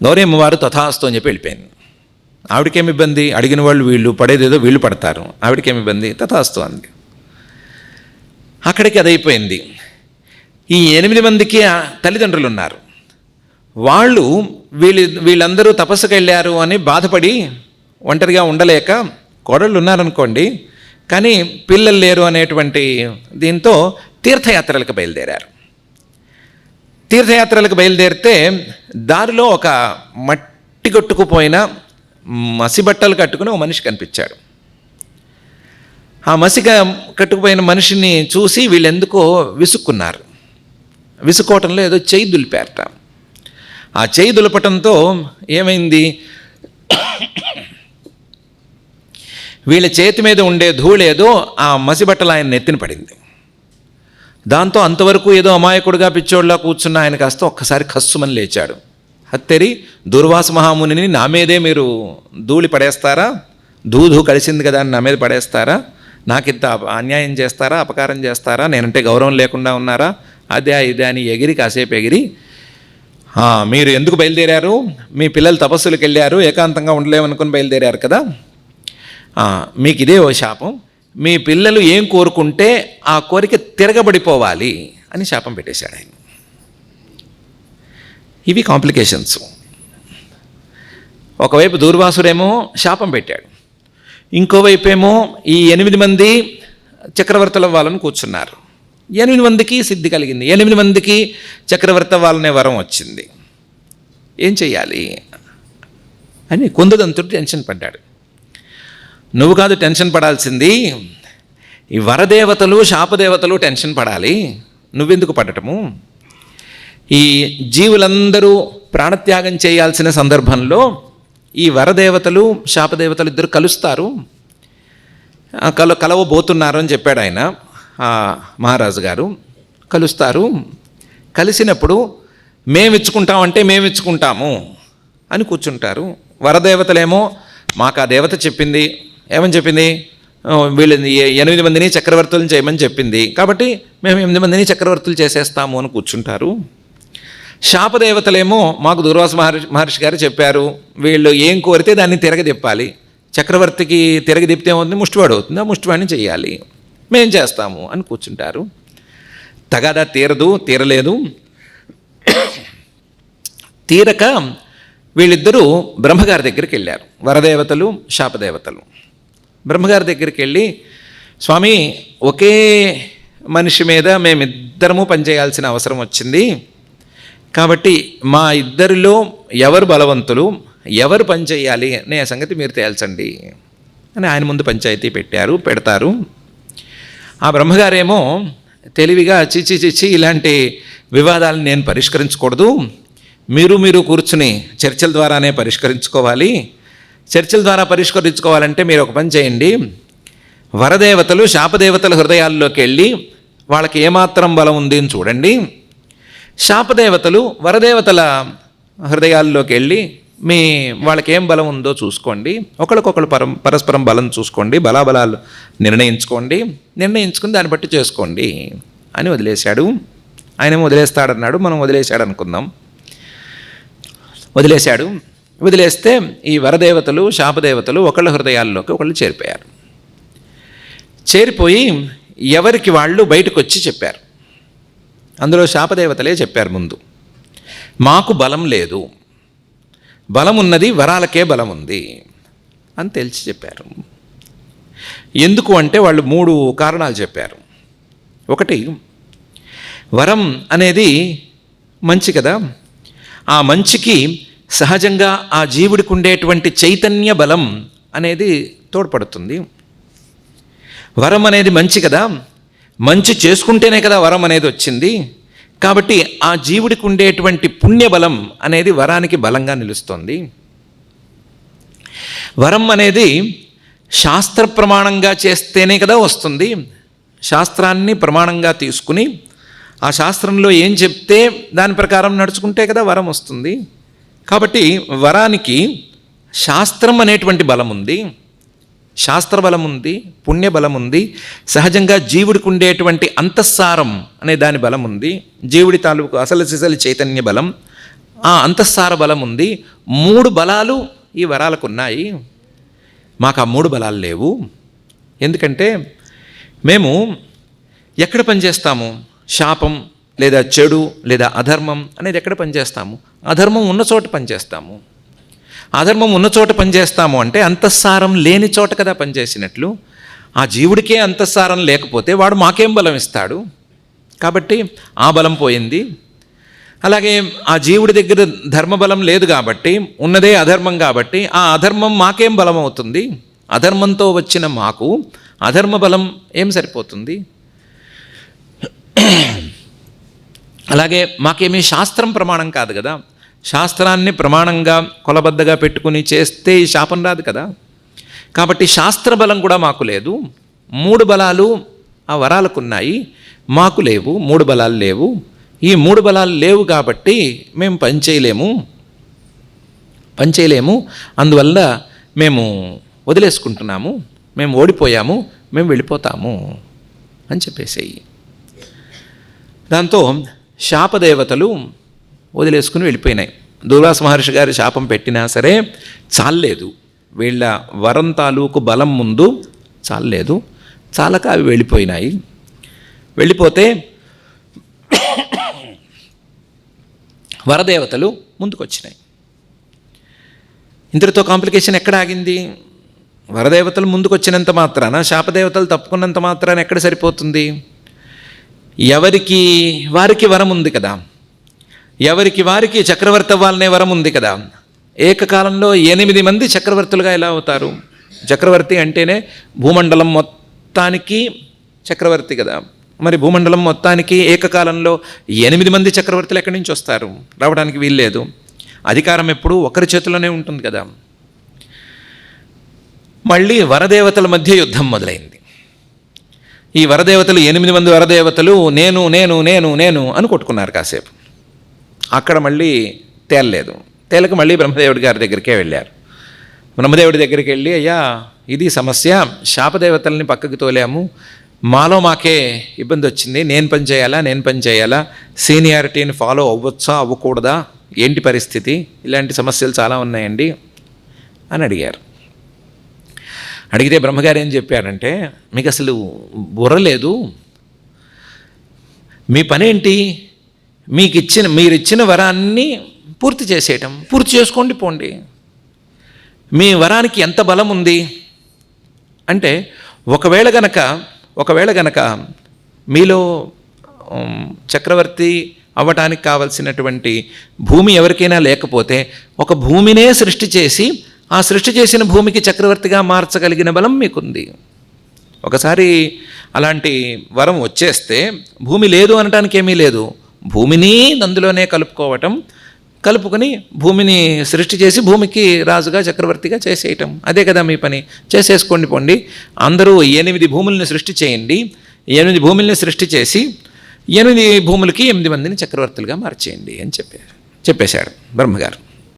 గౌరమ్మ వారు తథాస్తు అని చెప్పి వెళ్ళిపోయింది ఆవిడకేమి ఇబ్బంది? అడిగిన వాళ్ళు వీళ్ళు పడేదేదో వీళ్ళు పడతారు. ఆవిడకేమి ఇబ్బంది? తథాస్తు అంది. అక్కడికి అది అయిపోయింది ఈ ఎనిమిది మందికి తల్లిదండ్రులు ఉన్నారు వాళ్ళు వీళ్ళు వీళ్ళందరూ తపస్సుకు వెళ్ళారు అని బాధపడి ఒంటరిగా ఉండలేక కోడళ్ళు ఉన్నారనుకోండి కానీ పిల్లలు లేరు అనేటువంటి దీంతో తీర్థయాత్రలకు బయలుదేరారు. తీర్థయాత్రలకు బయలుదేరితే దారిలో ఒక మట్టి కొట్టుకుపోయిన మసిబట్టలు కట్టుకుని ఒక మనిషి కనిపించాడు. ఆ మసిగా కట్టుకుపోయిన మనిషిని చూసి వీళ్ళెందుకో విసుక్కున్నారు. విసుక్కోవటంలో ఏదో చేయి దులిపారట. ఆ చేయి దులపటంతో ఏమైంది? వీళ్ళ చేతి మీద ఉండే ధూళేదో ఆ మసిబట్టలు ఆయన నెత్తిన పడింది. దాంతో అంతవరకు ఏదో అమాయకుడుగా పిచ్చోళ్ళ కూర్చున్న ఆయన కాస్త ఒక్కసారి కస్సుమని లేచాడు. హత్తెరి దుర్వాస మహామునిని నా మీదే మీరు ధూళి పడేస్తారా? దూధు కలిసింది కదా అని నా మీద పడేస్తారా? నాకింత అప- అన్యాయం చేస్తారా? అపకారం చేస్తారా? నేనంటే గౌరవం లేకుండా ఉన్నారా? అదే ఇదే అని ఎగిరి కాసేపు ఎగిరి మీరు ఎందుకు బయలుదేరారు? మీ పిల్లలు తపస్సులకు వెళ్ళారు ఏకాంతంగా ఉండలేమనుకుని బయలుదేరారు కదా? మీకు ఇదే ఓ శాపం. మీ పిల్లలు ఏం కోరుకుంటే ఆ కోరిక తిరగబడిపోవాలి అని శాపం పెట్టేశాడు ఆయన. ఇవి కాంప్లికేషన్స్. ఒకవైపు దూర్వాసుడేమో శాపం పెట్టాడు. ఇంకోవైపు ఏమో ఈ ఎనిమిది మంది చక్రవర్తుల వాళ్ళని కూర్చున్నారు. ఎనిమిది మందికి సిద్ధి కలిగింది. ఎనిమిది మందికి చక్రవర్తి వాళ్ళనే వరం వచ్చింది. ఏం చెయ్యాలి? అని కుందదంతుడు టెన్షన్ పడ్డాడు. నువ్వు కాదు టెన్షన్ పడాల్సింది ఈ వరదేవతలు శాపదేవతలు టెన్షన్ పడాలి. నువ్వెందుకు పడటము? ఈ జీవులందరూ ప్రాణత్యాగం చేయాల్సిన సందర్భంలో ఈ వరదేవతలు శాపదేవతలు ఇద్దరు కలుస్తారు. కల కలవబోతున్నారు అని చెప్పాడు ఆయన మహారాజు గారు. కలుస్తారు. కలిసినప్పుడు మేము ఇచ్చుకుంటామంటే మేము ఇచ్చుకుంటాము అని కూర్చుంటారు. వరదేవతలేమో మాకు ఆ దేవత చెప్పింది. ఏమని చెప్పింది? వీళ్ళు ఎనిమిది మందిని చక్రవర్తులను చేయమని చెప్పింది. కాబట్టి మేము ఎనిమిది మందిని చక్రవర్తులు చేసేస్తాము అని కూర్చుంటారు. శాపదేవతలేమో మాకు దుర్వాస మహర్షి మహర్షి గారు చెప్పారు వీళ్ళు ఏం కోరితే దాన్ని తిరగదిప్పాలి చక్రవర్తికి తిరగదిప్పితే ఏమవుతుంది? ముష్టివాడు అవుతుంది. ఆ ముష్టివాడిని చేయాలి మేం చేస్తాము అని కూర్చుంటారు. తగాదా తీరదు తీరలేదు. తీరక వీళ్ళిద్దరూ బ్రహ్మగారి దగ్గరికి వెళ్ళారు. వరదేవతలు శాపదేవతలు. బ్రహ్మగారి దగ్గరికి వెళ్ళి స్వామి ఒకే మనిషి మీద మేమిద్దరము పనిచేయాల్సిన అవసరం వచ్చింది. కాబట్టి మా ఇద్దరిలో ఎవరు బలవంతులు ఎవరు పని చేయాలి అనే సంగతి మీరు తేల్చండి. అని ఆయన ముందు పంచాయతీ పెట్టారు పెడతారు. ఆ బ్రహ్మగారేమో తెలివిగా చిచి చిచి ఇలాంటి వివాదాలను నేను పరిష్కరించకూడదు. మీరు మీరు కూర్చుని చర్చల ద్వారానే పరిష్కరించుకోవాలి. చర్చల ద్వారా పరిష్కరించుకోవాలంటే మీరు ఒక పని చేయండి. వరదేవతలు శాపదేవతల హృదయాల్లోకి వెళ్ళి వాళ్ళకి ఏమాత్రం బలం ఉంది అని చూడండి. శాపదేవతలు వరదేవతల హృదయాల్లోకి వెళ్ళి మీ వాళ్ళకి ఏం బలం ఉందో చూసుకోండి. ఒకరికొకరు పరం పరస్పరం బలం చూసుకోండి. బలాబలాలు నిర్ణయించుకోండి. నిర్ణయించుకుని దాన్ని బట్టి చేసుకోండి. అని వదిలేశాడు. ఆయన వదిలేస్తాడన్నాడు. మనం వదిలేశాడు అనుకుందాం వదిలేశాడు. వదిలేస్తే ఈ వరదేవతలు శాపదేవతలు ఒకళ్ళ హృదయాల్లోకి ఒకళ్ళు చేరిపోయారు. చేరిపోయి ఎవరికి వాళ్ళు బయటకు వచ్చి చెప్పారు. అందులో శాపదేవతలే చెప్పారు ముందు. మాకు బలం లేదు. బలం ఉన్నది వరాలకే బలం ఉంది అని తెలిసి చెప్పారు. ఎందుకు అంటే వాళ్ళు మూడు కారణాలు చెప్పారు. ఒకటి వరం అనేది మంచి కదా? ఆ మంచికి సహజంగా ఆ జీవుడికి ఉండేటువంటి చైతన్య బలం అనేది తోడ్పడుతుంది. వరం అనేది మంచి కదా? మంచి చేసుకుంటేనే కదా వరం అనేది వచ్చింది. కాబట్టి ఆ జీవుడికి ఉండేటువంటి పుణ్యబలం అనేది వరానికి బలంగా నిలుస్తుంది. వరం అనేది శాస్త్ర ప్రమాణంగా చేస్తేనే కదా వస్తుంది. శాస్త్రాన్ని ప్రమాణంగా తీసుకుని ఆ శాస్త్రంలో ఏం చెప్తే దాని ప్రకారం నడుచుకుంటే కదా వరం వస్తుంది. కాబట్టి వరానికి శాస్త్రం అనేటువంటి బలం ఉంది శాస్త్ర బలం ఉంది పుణ్య బలం ఉంది సహజంగా జీవుడికి ఉండేటువంటి అంతఃసారం అనే దాని బలం ఉంది జీవుడి తాలూకు అసలు సిసలి చైతన్య బలం. ఆ అంతఃసార బలం ఉంది. మూడు బలాలు ఈ వరాలకు ఉన్నాయి. మాకు ఆ మూడు బలాలు లేవు. ఎందుకంటే మేము ఎక్కడ పనిచేస్తాము? శాపం లేదా చెడు లేదా అధర్మం అనేది ఎక్కడ పనిచేస్తాము? అధర్మం ఉన్న చోట పనిచేస్తాము. అధర్మం ఉన్న చోట పనిచేస్తాము అంటే అంతఃసారం లేని చోట కదా పనిచేసినట్లు. ఆ జీవుడికే అంతఃసారం లేకపోతే వాడు మాకేం బలం ఇస్తాడు? కాబట్టి ఆ బలం పోయింది. అలాగే ఆ జీవుడి దగ్గర ధర్మబలం లేదు కాబట్టి ఉన్నదే అధర్మం కాబట్టి ఆ అధర్మం మాకేం బలం అవుతుంది? అధర్మంతో వచ్చిన మాకు అధర్మ బలం ఏం సరిపోతుంది? అలాగే మాకేమీ శాస్త్రం ప్రమాణం కాదు కదా. శాస్త్రాన్ని ప్రమాణంగా కొలబద్దగా పెట్టుకుని చేస్తే ఈ శాపం రాదు కదా. కాబట్టి శాస్త్ర బలం కూడా మాకు లేదు. మూడు బలాలు ఆ వరాలకు ఉన్నాయి మాకు లేవు మూడు బలాలు లేవు. ఈ మూడు బలాలు లేవు కాబట్టి మేము పని చేయలేము. పని చేయలేము. అందువల్ల మేము వదిలేసుకుంటున్నాము. మేము ఓడిపోయాము. మేము వెళ్ళిపోతాము అని చెప్పేసేయి. దాంతో శాపదేవతలు వదిలేసుకుని వెళ్ళిపోయినాయి. దుర్వాస మహర్షి గారి శాపం పెట్టినా సరే చాలలేదు. వీళ్ళ వరం తాలూకు బలం ముందు చాలలేదు. చాలక అవి వెళ్ళిపోయినాయి. వెళ్ళిపోతే వరదేవతలు ముందుకొచ్చినాయి. ఇంతటితో కాంప్లికేషన్ ఎక్కడ ఆగింది? వరదేవతలు ముందుకొచ్చినంత మాత్రాన శాపదేవతలు తప్పుకున్నంత మాత్రాన ఎక్కడ సరిపోతుంది? ఎవరికి వారికి వరం ఉంది కదా. ఎవరికి వారికి చక్రవర్తి అవ్వాలనే వరం ఉంది కదా. ఏకకాలంలో ఎనిమిది మంది చక్రవర్తులుగా ఎలా అవుతారు? చక్రవర్తి అంటేనే భూమండలం మొత్తానికి చక్రవర్తి కదా. మరి భూమండలం మొత్తానికి ఏకకాలంలో ఎనిమిది మంది చక్రవర్తులు ఎక్కడి నుంచి వస్తారు? రావడానికి వీల్లేదు. అధికారం ఎప్పుడూ ఒకరి చేతిలోనే ఉంటుంది కదా. మళ్ళీ వరదేవతల మధ్య యుద్ధం మొదలైంది. ఈ వరదేవతలు ఎనిమిది మంది వరదేవతలు నేను నేను నేను నేను అని కొట్టుకున్నారు కాసేపు. అక్కడ మళ్ళీ తేలలేదు. తేలక మళ్ళీ బ్రహ్మదేవుడి గారి దగ్గరికే వెళ్ళారు. బ్రహ్మదేవుడి దగ్గరికి వెళ్ళి అయ్యా ఇది సమస్య. శాపదేవతల్ని పక్కకి తోలాము. మాలో మాకే ఇబ్బంది వచ్చింది. నేను పని చేయాలా? నేను పని చేయాలా? సీనియారిటీని ఫాలో అవ్వచ్చా? అవ్వకూడదా? ఏంటి పరిస్థితి? ఇలాంటి సమస్యలు చాలా ఉన్నాయండి. అని అడిగారు. అడిగితే బ్రహ్మగారు ఏం చెప్పారంటే మీకు అసలు బుర్ర లేదు. మీ పనేంటి? మీకు ఇచ్చిన మీరు ఇచ్చిన వరాన్ని పూర్తి చేసేయటం. పూర్తి చేసుకోండి పోండి. మీ వరానికి ఎంత బలం ఉంది? అంటే ఒకవేళ గనక ఒకవేళ గనక మీలో చక్రవర్తి అవ్వటానికి కావలసినటువంటి భూమి ఎవరికైనా లేకపోతే ఒక భూమినే సృష్టి చేసి ఆ సృష్టి చేసిన భూమికి చక్రవర్తిగా మార్చగలిగిన బలం మీకుంది. ఒకసారి అలాంటి వరం వచ్చేస్తే భూమి లేదు అనటానికి ఏమీ లేదు. భూమిని నందులోనే కలుపుకోవటం కలుపుకొని భూమిని సృష్టి చేసి భూమికి రాజుగా చక్రవర్తిగా చేసేయటం. అదే కదా మీ పని. చేసేసుకోండి పోండి. అందరూ ఎనిమిది భూముల్ని సృష్టి చేయండి. ఎనిమిది భూముల్ని సృష్టి చేసి ఎనిమిది భూములకి ఎనిమిది మందిని చక్రవర్తులుగా మార్చేయండి అని చెప్పారు. చెప్పేశాడు బ్రహ్మగారు.